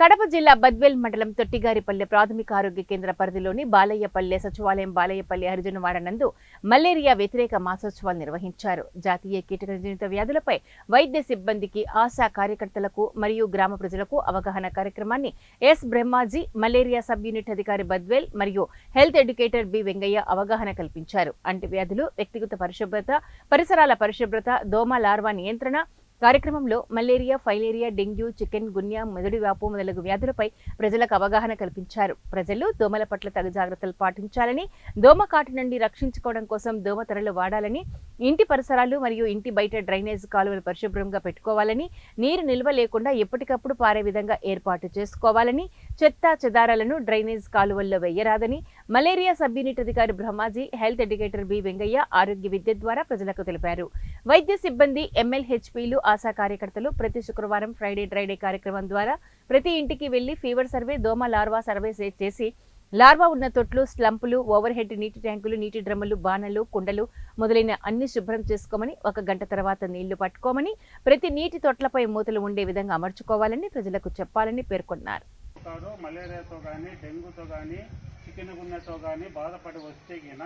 కడప జిల్లా బద్వేల్ మండలం తొట్టిగారిపల్లె ప్రాథమిక ఆరోగ్య కేంద్ర పరిధిలోని బాలయ్యపల్లె సచివాలయం బాలయ్యపల్లి హరిజనవాడ నందు మలేరియా వ్యతిరేక మాసోత్సవాలు నిర్వహించారు. జాతీయ కీటకజనిత వ్యాధులపై వైద్య సిబ్బందికి ఆశా కార్యకర్తలకు మరియు గ్రామ ప్రజలకు అవగాహన కార్యక్రమాన్ని S Brahmaji malaria sub unit అధికారి బద్వేల్ మరియు హెల్త్ ఎడ్యుకేటర్ బి వెంగయ్య అవగాహన కల్పించారు. అంటువ్యాధులు వ్యక్తిగత పరిశుభ్రత పరిసరాల పరిశుభ్రత దోమ లార్వా నియంత్రణ కార్యక్రమంలో malaria filaria dengue chikungunya మెదడు వ్యాపు మొదలగు వ్యాధులపై ప్రజలకు అవగాహన కల్పించారు. ప్రజలు దోమల పట్ల తగు జాగ్రత్తలు పాటించాలని దోమ కాటు నుండి రక్షించుకోవడం కోసం దోమ తెరలు వాడాలని ఇంటి పరిసరాలు మరియు ఇంటి బయట డ్రైనేజ్ కాలువలు పరిశుభ్రంగా పెట్టుకోవాలని నీరు నిల్వ లేకుండా ఎప్పటికప్పుడు పారే విధంగా ఏర్పాటు చేసుకోవాలని చెత్త చెదారాలను డ్రైనేజ్ కాలువల్లో వెయ్యరాదని మలేరియా సబ్ యూనిట్ అధికారి Brahmaji health educator B Vengayya ఆరోగ్య విద్య ద్వారా ప్రజలకు తెలిపారు. వైద్య సిబ్బంది ఎమ్మెల్హెచ్పీలు ఆశా కార్యకర్తలు ప్రతి శుక్రవారం ఫ్రైడే డ్రైడే కార్యక్రమం ద్వారా ప్రతి ఇంటికి వెళ్ళి ఫీవర్ సర్వే దోమ లార్వా సర్వే చేసి లార్వా ఉన్న తొట్లు స్లంపులు ఓవర్ హెడ్ నీటి ట్యాంకులు నీటి డ్రమ్ములు బాణలు కుండలు మొదలైన అన్ని శుభ్రం చేసుకోమని ఒక గంట తర్వాత నీళ్ళు పట్టుకోమని ప్రతి నీటి తొట్లపై మూతలు ఉండే విధంగా అమర్చుకోవాలని ప్రజలకు చెప్పాలని పేర్కొన్నారు. మలేరియాతో కానీ డెంగ్యూతో కానీ చికెన్ కానీ బాధపడి వస్తే గిన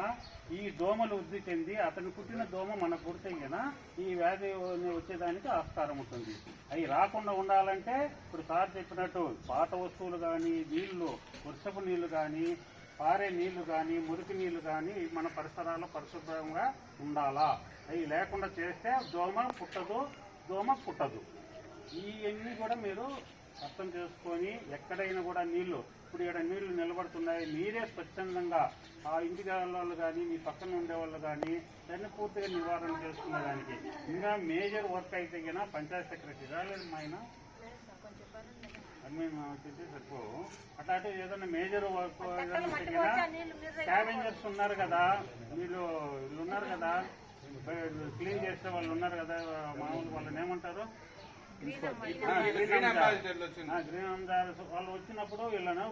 ఈ దోమలు వృద్ధి చెంది అతను పుట్టిన దోమ మనకు పుడితే గిన ఈ వ్యాధి వచ్చేదానికి ఆస్కారం ఉంటుంది. అవి రాకుండా ఉండాలంటే ఇప్పుడు సార్ చెప్పినట్టు పాత వస్తువులు కానీ నీళ్ళు వర్షపు నీళ్ళు కానీ పారే నీళ్ళు కానీ మురికి నీళ్ళు కానీ మన పరిసరాల్లో పరిశుభ్రంగా ఉండాలా? అవి లేకుండా చేస్తే దోమ పుట్టదు దోమ పుట్టదు. ఇవన్నీ కూడా మీరు అర్థం చేసుకొని ఎక్కడైనా కూడా నీళ్ళు ఇప్పుడు ఇక్కడ నీళ్ళు నిలబడుతున్నాయి మీరే స్వచ్ఛందంగా ఆ ఇంటి వాళ్ళు కానీ మీ పక్కన ఉండే వాళ్ళు కానీ దాన్ని పూర్తిగా నివారణ చేసుకునేదానికి. ఇంకా మేజర్ వర్క్ అయితే కన్నా పంచాయత్ సెక్రటరీ రాలేదు మా ఆయన? వచ్చేసి సరిపో. అట్లాంటి ఏదైనా మేజర్ వర్క్ స్కావెంజర్స్ ఉన్నారు కదా వీళ్ళు వీళ్ళు ఉన్నారు కదా క్లీన్ చేసే వాళ్ళు ఉన్నారు కదా మామూలు వాళ్ళని ఏమంటారు? గ్రీన్ అంబాసిడర్ వాళ్ళు వచ్చినప్పుడు వీళ్ళను